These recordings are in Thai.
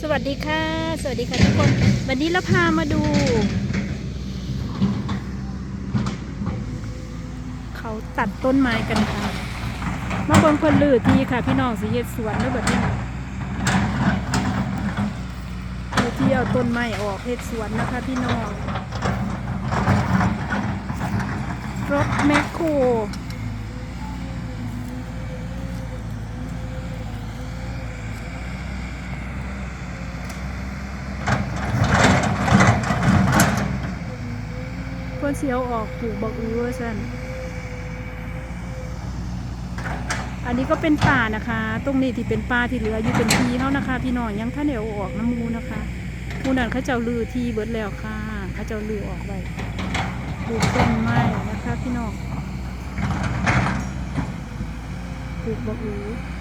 สวัสดีค่ะ สวัสดีค่ะทุกคน วันนี้เราพามาดู เขาตัดต้นไม้กันค่ะ มาเบิ่งคนลือทีค่ะ พี่น้องสีเฮ็ดสวนแล้วแบบนี้ที่เอาต้นไม้ออกเฮ็ดสวนนะคะพี่น้องรถแมคโคร เพื่อนเสียวออกปลูกบอกอือสันอันนี้ก็เป็นป่านะคะ ตรงนี้ที่เป็นป่าที่เหลืออยู่เป็นทีเขานะคะ พี่น้องยังท่านเดียวออกน้ำมูนะคะผู้นั้นเขาเจ้าลือทีเบิดแล้วค่ะเขาเจ้าลือออกไปปลูกต้นไม้นะคะ พี่น้องปลูกบอกอือ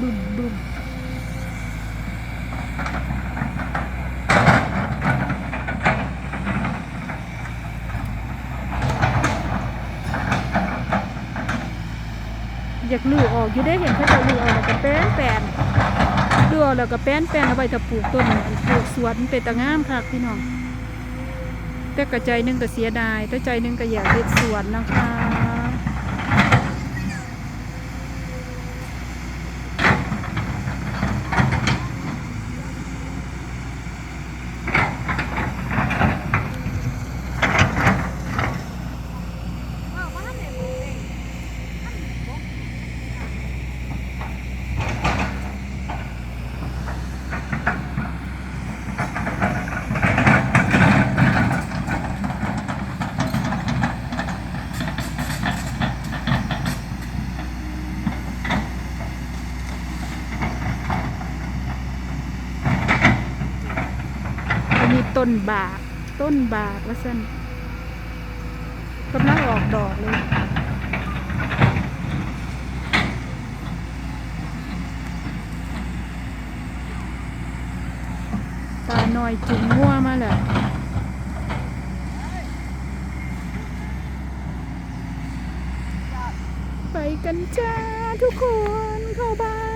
บึ้มบึ้มอยากลือออกอยู่ได้เห็นเขาจะลือออกแล้วก็แป้นแปนลือออกแล้วก็แป้นแปนเอาไปถ้าปลูกต้นปลูกสวนเป็นตะงามค่ะพี่น้องแต่กระใจหนึงก็เสียดายแต่ใจหนึงก็อยากเฮ็ดสวนนะคะ อันนี้ ต้นบาก ต้นบากว่าสั้นกำลังออกดอกเลยตาหน่อยจุงงัวมาแหละไปกันจ้าทุกคนเข้าบ้าน